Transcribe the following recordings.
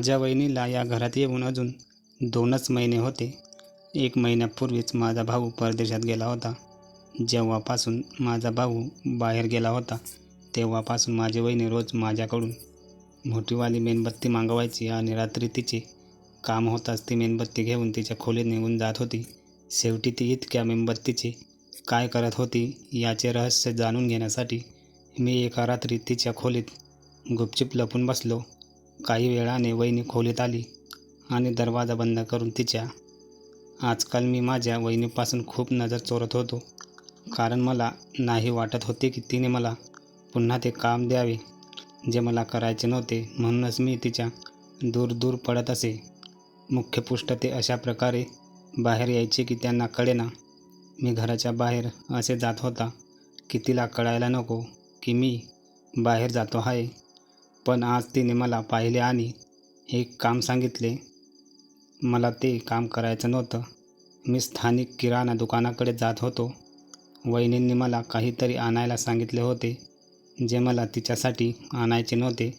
माझ्या वहिनीला या घरात येऊन अजून दोनच महिने होते. एक महिन्यापूर्वीच माझा भाऊ परदेशात गेला होता. जेव्हापासून माझा भाऊ बाहेर गेला होता तेव्हापासून माझी वहिनी रोज माझ्याकडून मोठीवाली मेणबत्ती मागवायची आणि रात्री तिचे काम होताच ती मेणबत्ती घेऊन तिच्या खोलीत निघून जात होती. शेवटी ती इतक्या मेणबत्तीचे काय करत होती याचे रहस्य जाणून घेण्यासाठी मी एका रात्री तिच्या खोलीत गुपचूप लपून बसलो. काही वेळाने वहिनी खोलीत आली आणि दरवाजा बंद करून तिच्या. आजकाल मी माझ्या वहिनीपासून खूप नजर चोरत होतो. कारण मला नाही वाटत होते की तिने मला पुन्हा ते काम द्यावे. जे मला करायचे नव्हते म्हणूनच मी तिच्या दूर दूर पडत असे. मुख्य पुष्ट ते अशा प्रकारे बाहेर यायचे की त्यांना कळेना मी घराच्या बाहेर असे जात होता की तिला कळायला नको की मी बाहेर जातो आहे. पण आज तिने मला पाहिले आणि एक काम सांगितले. मला ते काम करायचं नव्हतं. मी स्थानिक किराणा दुकानाकडे जात होतो. वहिनींनी मला काहीतरी आणायला सांगितले होते जे मला तिच्यासाठी आणायचे नव्हते.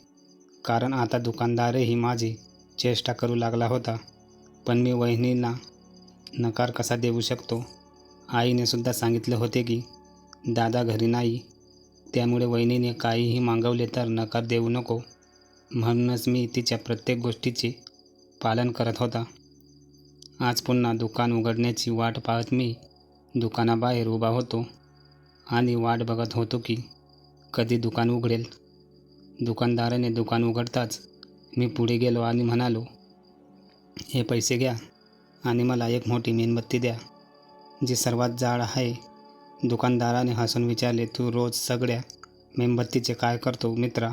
कारण आता दुकानदारही माझी चेष्टा करू लागला होता. पण मी वहिनींना नकार कसा देऊ शकतो? आईने सुद्धा सांगितले होते की दादा घरी नाही त्यामुळे वहिनीने काहीही मागवले तर नकार देऊ नको. म्हणूनच मी तिच्या प्रत्येक गोष्टीचे पालन करत होता. आज पुन्हा दुकान उघडण्याची वाट पाहत मी दुकानाबाहेर उभा होतो आणि वाट बघत होतो की कधी दुकान उघडेल. दुकानदाराने दुकान उघडताच मी पुढे गेलो आणि म्हणालो हे पैसे घ्या आणि मला एक मोठी मेणबत्ती द्या जी सर्वात जाड आहे दुकानदाराने हसून विचारले तू रोज सगळ्या मेणबत्तीचे काय करतो मित्रा?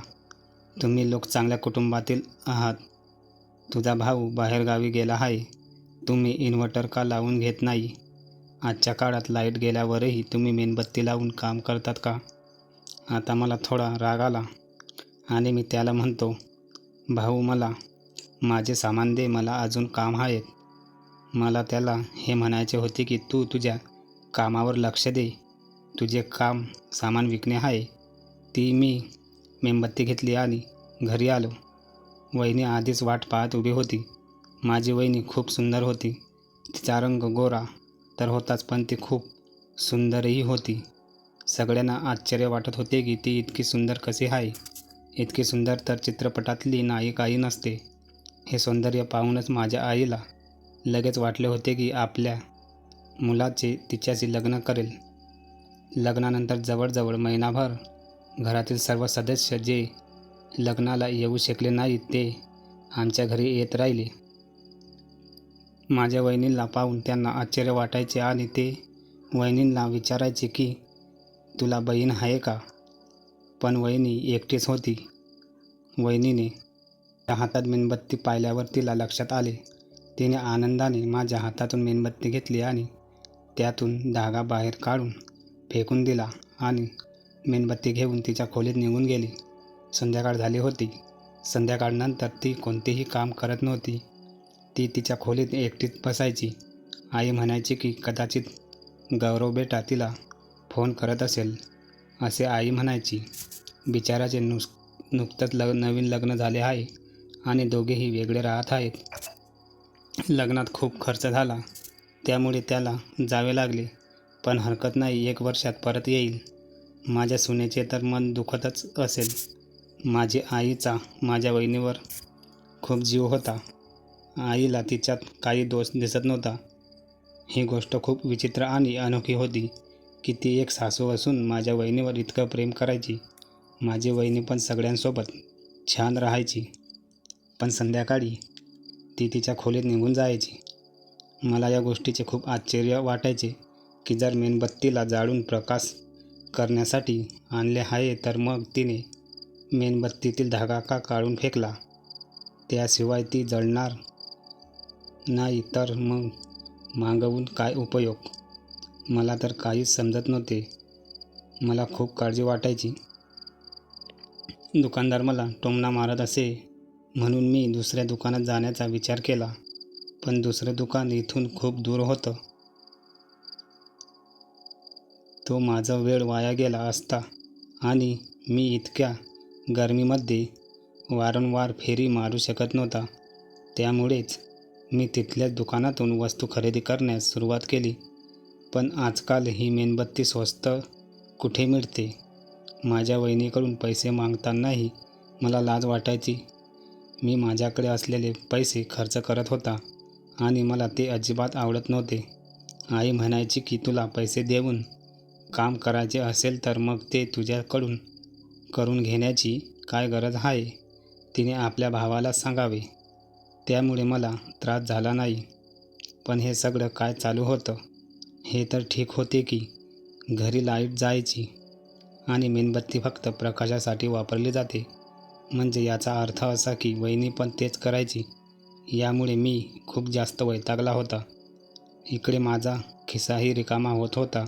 तुम्ही लोक चांगल्या कुटुंबातील आहात. तुझा भाऊ बाहेरगावी गेला आहे. तुम्ही इन्व्हर्टर का लावून घेत नाही? आजच्या काळात लाइट गेल्यावरही तुम्ही मेणबत्ती लावून काम करतात का? आता मला थोडा राग आला आणि मी त्याला म्हणतो भाऊ मला माझे सामान दे मला अजून काम आहेत. मला त्याला हे म्हणायचे होते की तू तुझ्या कामावर लक्ष दे. तुझे काम सामान विकणे आहे. ती मी मेणबत्ती घेतली आणि घरी आलो. वहिनी आधीच वाट पाहत उभी होती. माझी वहिनी खूप सुंदर होती. तिचा रंग गोरा तर होताच पण ती खूप सुंदरही होती. सगळ्यांना आश्चर्य वाटत होते की ती इतकी सुंदर कशी आहे. इतकी सुंदर तर चित्रपटातली नायिकाही नसते. हे सौंदर्य पाहूनच माझ्या आईला लगेच वाटले होते की आपल्या मुलाचे तिच्याशी लग्न करेल. लग्नानंतर जवळजवळ महिनाभर घरातील सर्व सदस्य जे लग्नाला येऊ शकले नाहीत ते आमच्या घरी येत राहिले. माझ्या वहिनीला पाहून त्यांना आश्चर्य वाटायचे आणि ते वहिनींना विचारायचे की तुला बहीण आहे का? पण वहिनी एकटीच होती. वहिनीने त्या हातात मेणबत्ती पाहिल्यावर तिला लक्षात आले. तिने आनंदाने माझ्या हातातून मेणबत्ती घेतली आणि त्यातून धागा बाहेर काढून फेकून दिला आणि मेणबत्ती घेऊन तिच्या खोलीत निघून गेली. संध्याकाळ झाली होती. संध्याकाळनंतर ती कोणतेही काम करत नव्हती. ती तिच्या खोलीत एकटीच बसायची. आई म्हणायची की कदाचित गौरव बेटा तिला फोन करत असेल असे आई म्हणायची. बिचाराचे नुस नुकतंच लग नवीन लग्न झाले आहे आणि दोघेही वेगळे राहत आहेत. लग्नात खूप खर्च झाला. त्यामुळे त्याला जावे लागले. पण हरकत नाही एक वर्षात परत येईल. माझ्या सुनेचे तर मन दुखतच असेल. माझी आईचा माझ्या वहिनीवर खूप जीव होता. आईला तिच्यात काही दोष दिसत नव्हता. ही गोष्ट खूप विचित्र आणि अनोखी होती की ती एक सासू असून माझ्या वहिनीवर इतकं प्रेम करायची. माझी वहिनी पण सगळ्यांसोबत छान राहायची. पण संध्याकाळी ती तिच्या खोलीत निघून जायची. मला या गोष्टीचे खूप आश्चर्य वाटायचे की जर मेणबत्तीला जाळून प्रकाश करण्यासाठी आणले आहे तर मग तिने मेणबत्तीतील धागा का काढून फेकला? त्याशिवाय ती जळणार नाही तर मग मागवून काय उपयोग? मला तर काहीच समजत नव्हते. मला खूप काळजी वाटायची. दुकानदार मला टोमणा मारत असे म्हणून मी दुसऱ्या दुकानात जाण्याचा विचार केला. पण दुसरं दुकान इथून खूप दूर होतं. तो माझा वेळ वाया गेला असता आणि मी इतक्या गरमीमध्ये वारंवार फेरी मारू शकत नव्हता. त्यामुळेच मी तिथल्याच दुकानातून वस्तू खरेदी करण्यास सुरुवात केली. पण आजकाल ही मेणबत्ती स्वस्त कुठे मिळते? माझ्या वहिनीकडून पैसे मागतानाही मला लाज वाटायची. मी माझ्याकडे असलेले पैसे खर्च करत होता. आणि मला ते अजिबात आवडत नव्हते. आई म्हणायची की तुला पैसे देऊन काम करायचे असेल तर मग ते तुझ्याकडून करून घेण्याची काय गरज आहे? तिने आपल्या भावाला सांगावे. त्यामुळे मला त्रास झाला नाही. पण हे सगळं काय चालू होतं? हे तर ठीक होते की घरी लाइट जायची आणि मेणबत्ती फक्त प्रकाशासाठी वापरली जाते. म्हणजे याचा अर्थ असा की वहिनी पण तेच करायची. यामुळे मी खूप जास्त वैतागला होता. इकडे माझा खिस्साही रिकामा होत होता.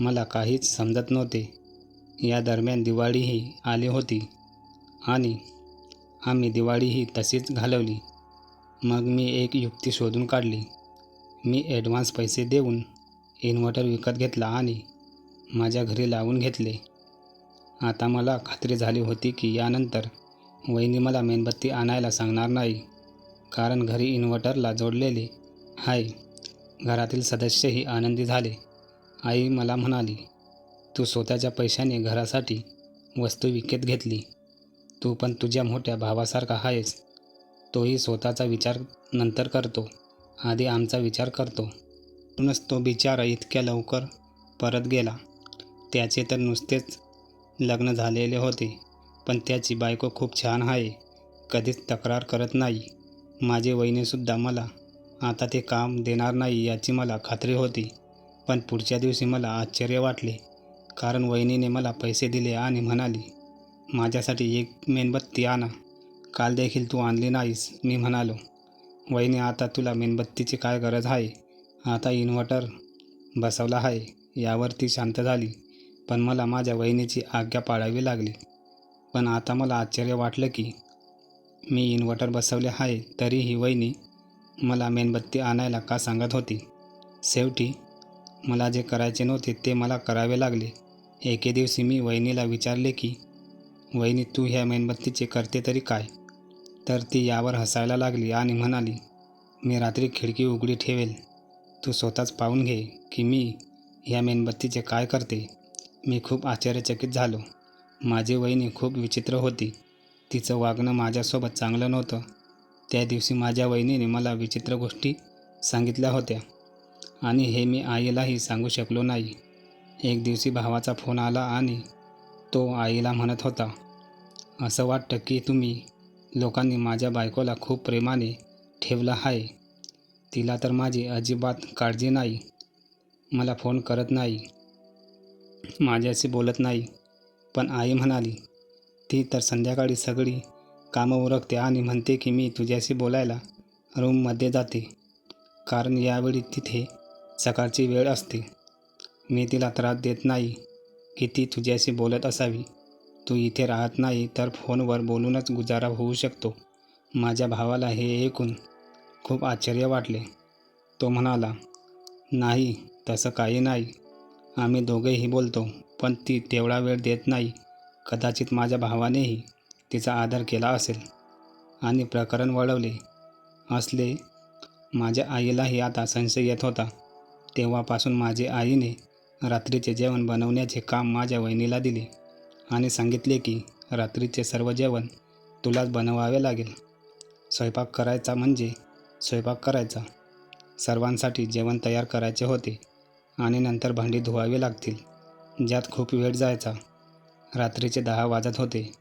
मला काहीच समजत नव्हते. या दरम्यान दिवाळीही आली होती. आणि आम्ही दिवाळीही तशीच घालवली. मग मी एक युक्ती शोधून काढली. मी ॲडव्हान्स पैसे देऊन इन्व्हर्टर विकत घेतला आणि माझ्या घरी लावून घेतले. आता मला खात्री झाली होती की यानंतर वहिनी मला मेणबत्ती आणायला सांगणार नाही. कारण घरी इन्व्हर्टरला जोडलेले आहे घरातील सदस्यही आनंदी झाले. आई मला म्हणाली तू स्वतःच्या पैशाने घरासाठी वस्तू विकत घेतली. तू पण तुझ्या मोठ्या भावासारखा आहेस. तोही स्वतःचा विचार नंतर करतो. आधी आमचा विचार करतो. म्हणूनच तो बिचारा इतक्या लवकर परत गेला. त्याचे तर नुसतेच लग्न झालेले होते पण त्याची बायको खूप छान आहे. कधीच तक्रार करत नाही. माझे वहिनीसुद्धा मला आता ते काम देणार नाही याची मला खात्री होती. पण पुढच्या दिवशी मला आश्चर्य वाटले. कारण वहिनीने मला पैसे दिले आणि म्हणाली माझ्यासाठी एक मेणबत्ती आणा. काल देखील तू आणली नाहीस मी म्हणालो. वहिनी आता तुला मेणबत्तीची काय गरज आहे? आता इन्व्हर्टर बसवला आहे. यावर ती शांत झाली. पण मला माझ्या वहिनीची आज्ञा पाळावी लागली. पण आता मला आश्चर्य वाटलं की मी इन्व्हर्टर बसवले आहे तरीही वहिनी मला मेणबत्ती आणायला का सांगत होती? शेवटी मला जे करायचे नव्हते ते मला करावे लागले. एके दिवशी मी वहिनीला विचारले की वहिनी तू ह्या मेणबत्तीचे करते तरी काय? तर ती यावर हसायला लागली आणि म्हणाली मी रात्री खिडकी उघडी ठेवेल. तू स्वतःच पाहून घे की मी ह्या मेणबत्तीचे काय करते. मी खूप आश्चर्यचकित झालो. माझी वहिनी खूप विचित्र होती. तिचं वागणं माझ्यासोबत चांगलं नव्हतं. त्या दिवशी माझ्या वहिनीने मला विचित्र गोष्टी सांगितल्या होत्या. आणि हे मी आईलाही सांगू शकलो नाही. एक दिवशी भावाचा फोन आला आणि तो आईला म्हणत होता असं वाटतं की तुम्ही लोकांनी माझ्या बायकोला खूप प्रेमाने ठेवलं आहे. तिला तर माझी अजिबात काळजी नाही. मला फोन करत नाही. माझ्याशी बोलत नाही. पण आई म्हणाली ती तर संध्याकाळी सगळी कामं उरकते आणि म्हणते की मी तुझ्याशी बोलायला रूममध्ये जाते. कारण यावेळी तिथे सकाळची वेळ असते. मी तिला त्रास देत नाही की ती तुझ्याशी बोलत असावी. तू इथे राहत नाही तर फोनवर बोलूनच गुजारा होऊ शकतो. माझ्या भावाला हे ऐकून खूप आश्चर्य वाटले. तो म्हणाला नाही तसं काही नाही. आम्ही दोघेही बोलतो पण ती तेवढा वेळ देत नाही. कदाचित माझ्या भावानेही तिचा आदर केला असेल आणि प्रकरण वळवले. असले माझ्या आईलाही आता संशय येत होता. तेव्हापासून माझी आईने रात्रीचे जेवण बनवण्याचे काम माझ्या वहिनीला दिले आणि सांगितले की रात्रीचे सर्व जेवण तुलाच बनवावे लागेल. स्वयंपाक करायचा म्हणजे स्वयंपाक करायचा. सर्वांसाठी जेवण तयार करायचे होते आणि नंतर भांडी धुवावी लागतील. ज्यात खूप वेळ जायचा. रात्रीचे दहा वाजत होते.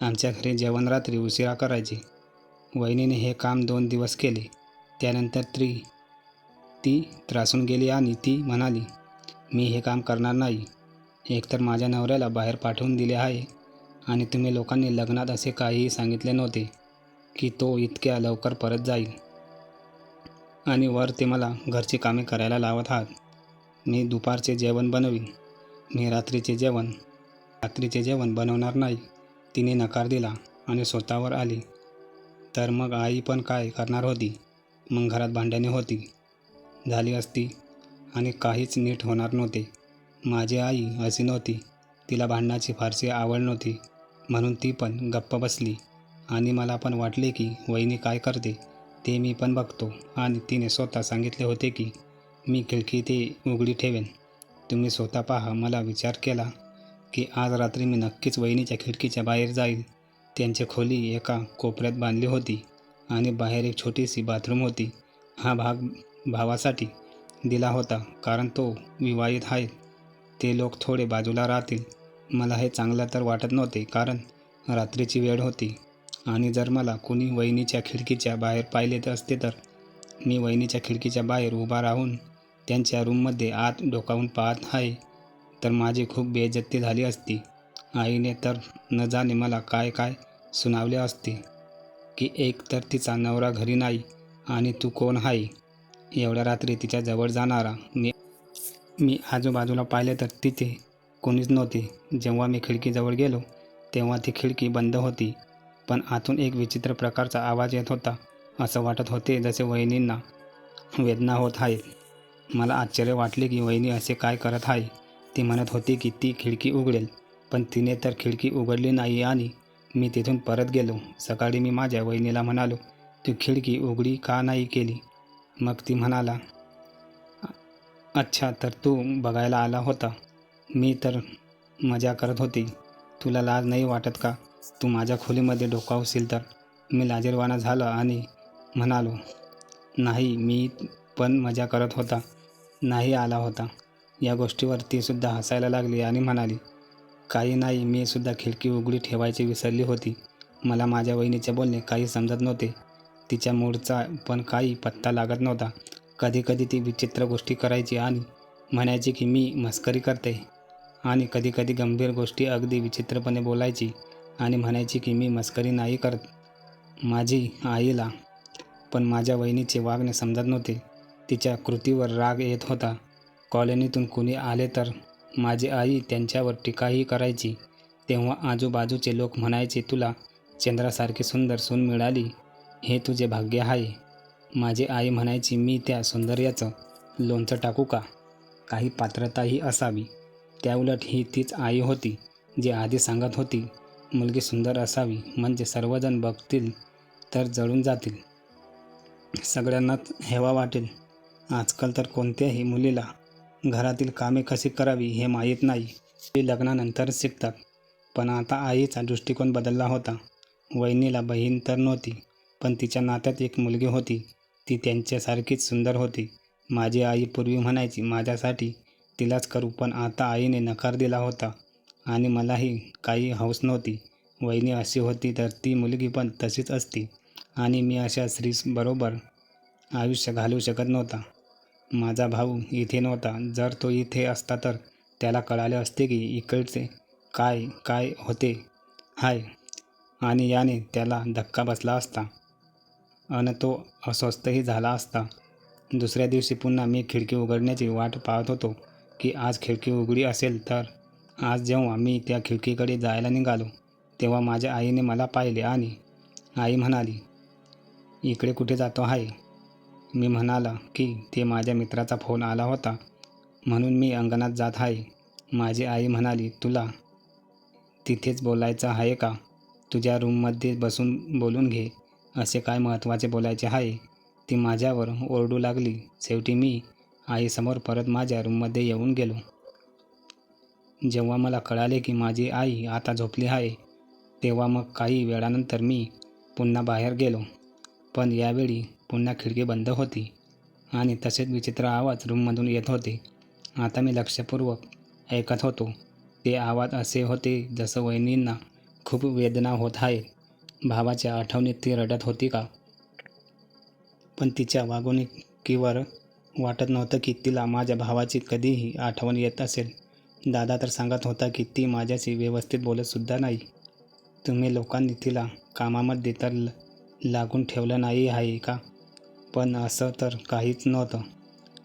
आमच्या घरी जेवण रात्री उशिरा करायचे. वहिनीने हे काम दोन दिवस केले. त्यानंतर त्री ती त्रासून गेली आणि ती म्हणाली मी हे काम करणार नाही. एकतर माझ्या नवऱ्याला बाहेर पाठवून दिले आहे आणि तुम्ही लोकांनी लग्नात असे काहीही सांगितले नव्हते की तो इतक्या लवकर परत जाईल. आणि वर ते मला घरची कामे करायला लावत आहात. मी दुपारचे जेवण बनवीन. मी रात्रीचे जेवण रात्रीचे जेवण बनवणार नाही. तिने नकार दिला आणि स्वतःवर आली. तर मग आई पण काय करणार होती? मग घरात भांड्याने होती. झाली असती आणि काहीच नीट होणार नव्हते. माझी आई अशी नव्हती. तिला भांडणाची फारशी आवड नव्हती. म्हणून ती पण गप्प बसली. आणि मला पण वाटले की वहिनी काय करते ते मी पण बघतो. आणि तिने स्वतः सांगितले होते की मी खिडकी ते उघडी ठेवेन. तुम्ही स्वतः पहा मला विचार केला की आज रात्री मी नक्कीच वहिनीच्या खिडकीच्या बाहेर जाईल. त्यांची खोली एका कोपऱ्यात बांधली होती आणि बाहेर एक छोटीशी बाथरूम होती. हा भाग भावासाठी दिला होता कारण तो विवाहित आहे. ते लोक थोडे बाजूला राहतील. मला हे चांगलं तर वाटत नव्हते कारण रात्रीची वेळ होती आणि जर मला कुणी वहिनीच्या खिडकीच्या बाहेर पाहिले तर असते तर मी वहिनीच्या खिडकीच्या बाहेर उभा राहून त्यांच्या रूममध्ये आत डोकावून पाहत आहे. तर माझी खूप बेइज्जती झाली असती. आईने तर न जाणे मला काय काय सुनावले असते की एक तर तिचा नवरा घरी नाही आणि तू कोण आहे? एवढ्या रात्री तिच्या जवळ जाणारा मी मी आजूबाजूला पाहिले तर तिथे कोणीच नव्हते. जेव्हा मी खिडकीजवळ गेलो तेव्हा ती खिडकी बंद होती पण आतून एक विचित्र प्रकारचा आवाज येत होता असं वाटत होते जसे वहिनींना वेदना होत आहेत मला आश्चर्य वाटले की वहिनी असे काय करत आहे. ती म्हणत होती की ती खिडकी उघडेल पण तिने तर खिडकी उघडली नाही आणि मी तिथून परत गेलो. सकाळी मी माझ्या वहिनीला म्हणालो तू खिडकी उघडी का नाही केली? मग ती म्हणाला अच्छा तर तू बघायला आला होता. मी तर मजा करत होती. तुला लाज नाही वाटत का? तू माझ्या खोलीमध्ये डोकावशील तर. मी लाजीरवाना झालो आणि म्हणालो नाही मी पण मजा करत होता. नाही आला होता. या गोष्टीवर ती सुद्धा हसायला लागली आणि म्हणाली काही नाही मी सुद्धा खिडकी उघडी ठेवायची विसरली होती. मला माझ्या वहिनीचे बोलणे काही समजत नव्हते. तिच्या मूडचा पण काही पत्ता लागत नव्हता. कधीकधी ती विचित्र गोष्टी करायची आणि म्हणायची की मी मस्करी करते. आणि कधीकधी गंभीर गोष्टी अगदी विचित्रपणे बोलायची आणि म्हणायची की मी मस्करी नाही करत माझी आईला. पण माझ्या वहिनीचे वागणे समजत नव्हते. तिच्या कृतीवर राग येत होता. कॉलनीतून कुणी आले तर माझी आई त्यांच्यावर टीकाही करायची. तेव्हा आजूबाजूचे लोक म्हणायचे तुला चंद्रासारखी सुंदर सून मिळाली. हे तुझे भाग्य आहे. माझी आई म्हणायची मी त्या सौंदर्याचं लोणचं टाकू का? काही पात्रताही असावी. त्याउलट ही तीच आई होती जी आधी सांगत होती मुलगी सुंदर असावी म्हणजे सर्वजण बघतील तर जळून जातील. सगळ्यांनाच हेवा वाटेल. आजकाल तर कोणत्याही मुलीला घरातील कामे कशी करावी हे माहीत नाही. ते लग्नानंतर शिकतात. पण आता आईचा दृष्टिकोन बदलला होता. वहिनीला बहीण तर नव्हती पण तिच्या नात्यात एक मुलगी होती. ती त्यांच्यासारखीच सुंदर होती. माझी आई पूर्वी म्हणायची माझ्यासाठी तिलाच करू पण आता आईने नकार दिला होता आणि मलाही काही हौस नव्हती. वहिनी अशी होती तर ती मुलगी पण तशीच असती आणि मी अशा स्त्रीबरोबर आयुष्य घालवू शकत नव्हता. माझा भाऊ इथे नव्हता. जर तो इथे असता तर त्याला कळाले असते की इकडचे काय काय होते. हाय. आणि याने त्याला धक्का बसला असता. अन तो अस्वस्थही झाला असता. दुसऱ्या दिवशी पुन्हा मी खिडकी उघडण्याची वाट पाहत होतो की आज खिडकी उघडी असेल तर आज जेव्हा मी त्या खिडकीकडे जायला निघालो तेव्हा माझ्या आईने मला पाहिले आणि आई म्हणाली इकडे कुठे जातो आहे मी म्हणाला की ते माझ्या मित्राचा फोन आला होता. म्हणून मी अंगणात जात आहे. माझी आई म्हणाली तुला तिथेच बोलायचं आहे का? तुझ्या रूममध्ये बसून बोलून घे. असे काय महत्त्वाचे बोलायचे आहे? ती माझ्यावर ओरडू लागली. शेवटी मी आईसमोर परत माझ्या रूममध्ये येऊन गेलो. जेव्हा मला कळाले की माझी आई आता झोपली आहे तेव्हा मग काही वेळानंतर मी पुन्हा बाहेर गेलो. पण यावेळी पुन्हा खिडकी बंद होती आणि तसेच विचित्र आवाज रूममधून येत होते. आता मी लक्षपूर्वक ऐकत होतो. ते आवाज असे होते जसं वहिनींना खूप वेदना होत आहे. भावाच्या आठवणीत ती रडत होती का? पण तिच्या वागणुकीवर वाटत नव्हतं की तिला माझ्या भावाची कधीही आठवण येत असेल. दादा तर सांगत होता की ती माझ्याशी व्यवस्थित बोलतसुद्धा नाही. तुम्ही लोकांनी तिला कामामध्ये तर ल लागून ठेवलं नाही आहे का? पण असं तर काहीच नव्हतं.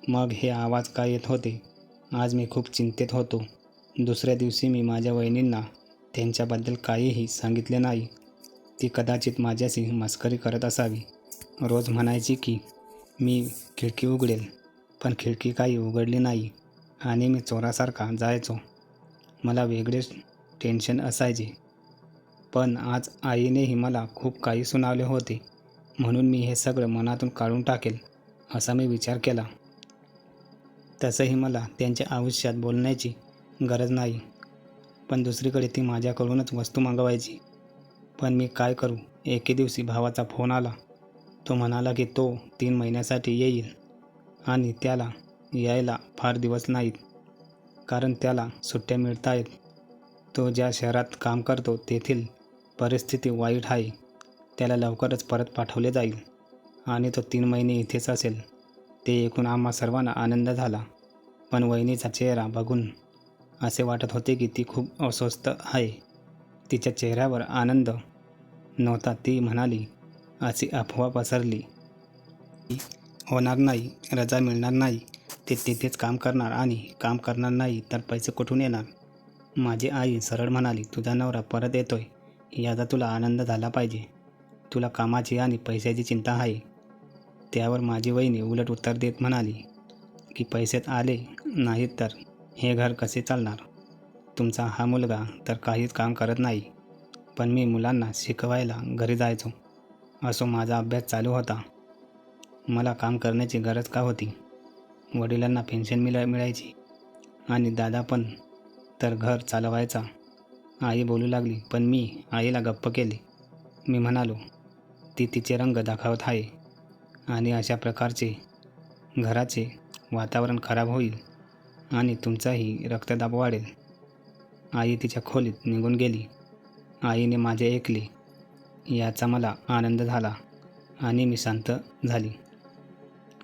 मग हे आवाज का येत होते? आज मी खूप चिंतेत होतो. दुसऱ्या दिवशी मी माझ्या वहिनींना त्यांच्याबद्दल काहीही सांगितले नाही. ती कदाचित माझ्याशी मस्करी करत असावी. रोज म्हणायची की मी खिडकी उघडेल पण खिडकी काही उघडली नाही आणि मी चोरासारखा जायचो. मला वेगळेच टेन्शन असायचे. पण आज आईनेही मला खूप काही सुनावले होते. म्हणून मी हे सगळं मनातून काढून टाकेल असा मी विचार केला. तसंही मला त्यांच्या आयुष्यात बोलण्याची गरज नाही पण दुसरीकडे ती माझ्याकडूनच वस्तू मागवायची. पण मी काय करू? एके दिवशी भावाचा फोन आला. तो म्हणाला की तो तीन महिन्यासाठी येईल आणि त्याला यायला फार दिवस नाहीत कारण त्याला सुट्ट्या मिळत आहेत तो ज्या शहरात काम करतो तेथील परिस्थिती वाईट आहे. त्याला लवकरच परत पाठवले जाईल. आणि तो तीन महिने इथेच असेल. ते ऐकून आम्हा सर्वांना आनंद झाला. पण वहिनीचा चेहरा बघून असे वाटत होते की ती खूप अस्वस्थ आहे. तिच्या चेहऱ्यावर आनंद नव्हता. ती म्हणाली अशी अफवा पसरली. होणार नाही रजा मिळणार नाही. ते तिथेच काम करणार आणि काम करणार नाही तर पैसे कुठून येणार? माझी आई सरळ म्हणाली तुझा नवरा परत येतोय. याचा तुला आनंद झाला पाहिजे. तुला कामाची आणि पैशाची चिंता आहे. त्यावर माझी वहिनी उलट उत्तर देत म्हणाली की पैसेत आले नाहीत तर हे घर कसे चालणार? तुमचा हा मुलगा तर काहीच काम करत नाही पण मी मुलांना शिकवायला घरी जायचो. असो माझा अभ्यास चालू होता. मला काम करण्याची गरज का होती? वडिलांना पेन्शन मिळा मिळायची. आणि दादा पण तर घर चालवायचा. आई बोलू लागली पण मी आईला गप्प केले. मी म्हणालो ती तिचे रंग दाखवत आहे आणि अशा प्रकारचे घराचे वातावरण खराब होईल आणि तुमचाही रक्तदाब वाढेल. आई तिच्या खोलीत निघून गेली. आईने माझे ऐकले. याचा मला आनंद झाला आणि मी शांत झाली.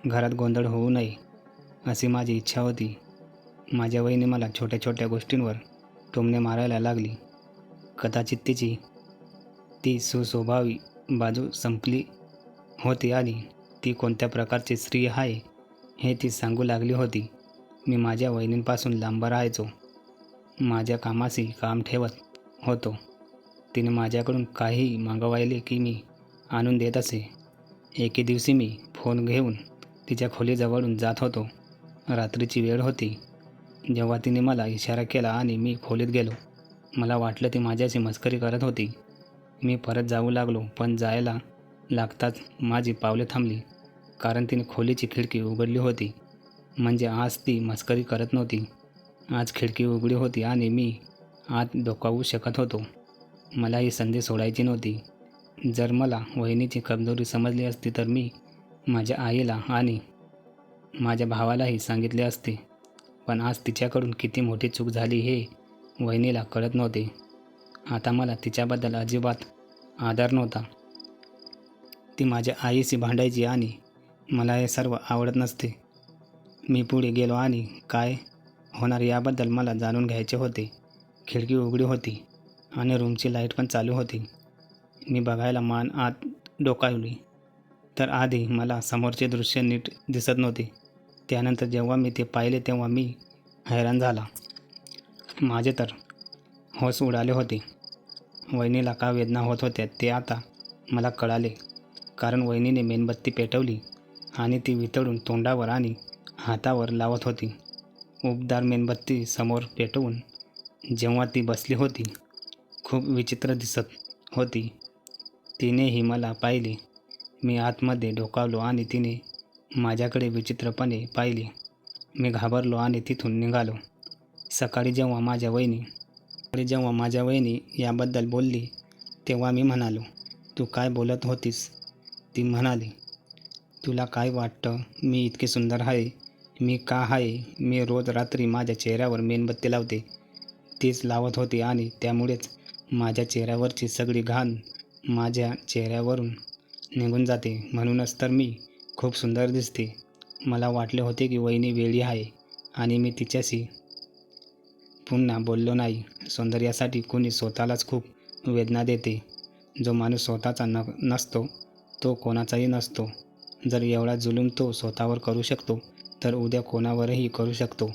घरात गोंधळ होऊ नये अशी माझी इच्छा होती. माझ्या वहीने मला छोट्या छोट्या गोष्टींवर टोमणे मारायला लागली. कदाचित तिची ती सुस्वभावी बाजू संपली. होती आणि ती कोणत्या प्रकारची स्त्री आहे हे ती सांगू लागली होती. मी माझ्या वहिनींपासून लांब राहायचो. माझ्या कामाशी काम ठेवत होतो. तिने माझ्याकडून काही मागवायले की मी आणून देत असे. एके दिवशी मी फोन घेऊन तिच्या खोलीजवळून जात होतो. रात्रीची वेळ होती. जेव्हा तिने मला इशारा केला आणि मी खोलीत गेलो मला वाटलं ती माझ्याशी मस्करी करत होती. मी परत जाऊ लागलो पण जायला लागताच माझी पावले थांबली. कारण तिने खोलीची खिडकी उघडली होती. म्हणजे आज ती मस्करी करत नव्हती. आज खिडकी उघडी होती आणि मी आत डोकावू शकत होतो. मला ही संधी सोडायची नव्हती. जर मला वहिनीची कमजोरी समजली असती तर मी माझ्या आईला आणि माझ्या भावालाही सांगितले असते. पण आज तिच्याकडून किती मोठी चूक झाली हे वहिनीला कळत नव्हते. आता मला तिच्याबद्दल अजिबात आदर नव्हता. ती माझ्या आईशी भांडायची आणि मला हे सर्व आवडत नसते. मी पुढे गेलो आणि काय होणार याबद्दल मला जाणून घ्यायचे होते. खिडकी उघडी होती आणि रूमची लाइट पण चालू होती. मी बघायला मान आत डोकावली. तर आधी मला समोरचे दृश्य नीट दिसत नव्हते. त्यानंतर जेव्हा मी ते पाहिले तेव्हा मी हैराण झाला. माझे तर होस उडाले होते. वहिनीला का वेदना होत होत्या ते आता मला कळाले. कारण वहिनीने मेणबत्ती पेटवली आणि ती वितळून तोंडावर आणि हातावर लावत होती. उबदार मेणबत्ती समोर पेटवून जेव्हा ती बसली होती खूप विचित्र दिसत होती. तिनेही मला पाहिले. मी आतमध्ये डोकावलो आणि तिने माझ्याकडे विचित्रपणे पाहिले. मी घाबरलो आणि तिथून निघालो. सकाळी जेव्हा माझ्या वहिनी आणि जेव्हा माझ्या वहिनी याबद्दल बोलली तेव्हा मी म्हणालो तू काय बोलत होतीस? ती म्हणाली तुला काय वाटतं? मी इतके सुंदर आहे. मी का आहे? मी रोज रात्री माझ्या चेहऱ्यावर मेणबत्ती लावते. तीच लावत होती आणि त्यामुळेच माझ्या चेहऱ्यावरची सगळी घाण माझ्या चेहऱ्यावरून निघून जाते. म्हणूनच तर मी खूप सुंदर दिसते. मला वाटले होते की वहिनी वेळी आहे आणि मी तिच्याशी पुन्हा बोललो नाही. सौंदर्यासाठी कोणी स्वतःलाच खूप वेदना देते. जो माणूस स्वतःचा न नसतो तो कोणाचाही नसतो. जर एवढा जुलूम तो स्वतःवर करू शकतो तर उद्या कोणावरही करू शकतो.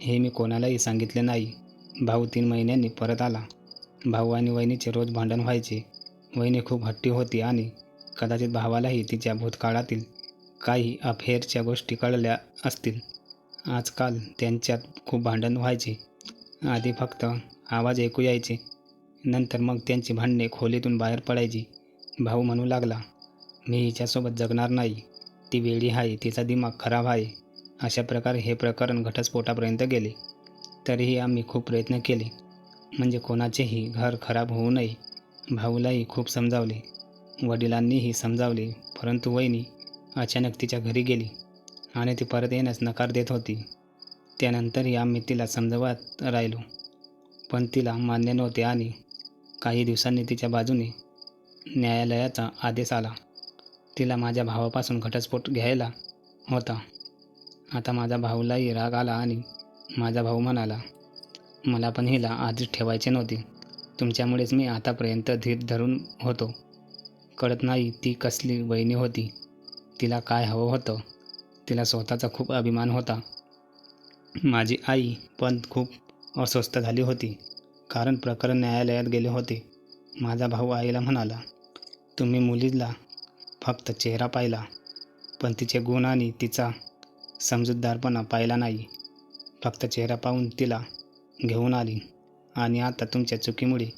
हे मी कोणालाही सांगितले नाही. भाऊ तीन महिन्यांनी परत आला. भाऊ आणि वहिनीचे रोज भांडण व्हायचे. वहिनी खूप हट्टी होती आणि कदाचित भावालाही तिच्या भूतकाळातील काही अफेअरच्या गोष्टी कळल्या असतील. आजकाल त्यांच्यात खूप भांडण व्हायचे. आधी फक्त आवाज ऐकू यायचे. नंतर मग त्यांची भांडणे खोलीतून बाहेर पडायची. भाऊ म्हणू लागला मी हिच्यासोबत जगणार नाही. ती वेडी आहे तिचा दिमाग खराब आहे. अशा प्रकारे हे प्रकरण घटस्फोटापर्यंत गेले. तरीही आम्ही खूप प्रयत्न केले. म्हणजे कोणाचेही घर खराब होऊ नये. भाऊलाही खूप समजावले. वडिलांनीही समजावले. परंतु वहिनी अचानक तिच्या घरी गेली आणि ती परत येण्यास नकार देत होती. त्यानंतरही आम्ही तिला समजवत राहिलो. पण तिला मान्य नव्हते आणि काही दिवसांनी तिच्या बाजूने न्यायालयाचा आदेश आला. तिला माझ्या भावापासून घटस्फोट घ्यायला होता. आता माझ्या भाऊलाही राग आला आणि माझा भाऊ म्हणाला मला पण हिला आधीच ठेवायचे नव्हते. तुमच्यामुळेच मी आतापर्यंत धीर धरून होतो. कळत नाही ती कसली वहिनी होती. तिला काय हवं होतं? तिला स्वतःचा खूप अभिमान होता. माझी आई पण खूप अस्वस्थ झाली होती कारण प्रकरण न्यायालयात गेले होते. माझा भाऊ आईला म्हणाला तुम्ही मुलीला फक्त चेहरा पाहिला पण तिचे गुण आणि तिचा समजूतदारपणा पाहिला नाही. फक्त चेहरा पाहून तिला घेऊन आली आणि आता तुमच्या चुकीमुळे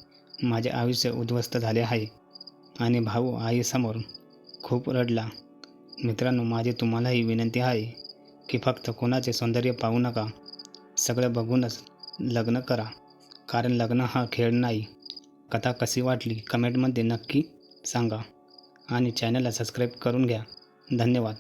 माझे आयुष्य उद्ध्वस्त झाले आहे आणि भाऊ आईसमोर खूप रडला. मित्रांनो माझी तुम्हालाही विनंती आहे की फक्त कोणाचे सौंदर्य पाहू नका. सगळं बघूनच लग्न करा. कारण लग्न हा खेळ नाही. कथा कशी वाटली कमेंटमध्ये नक्की सांगा. आणि चॅनलला सबस्क्राईब करून घ्या. धन्यवाद.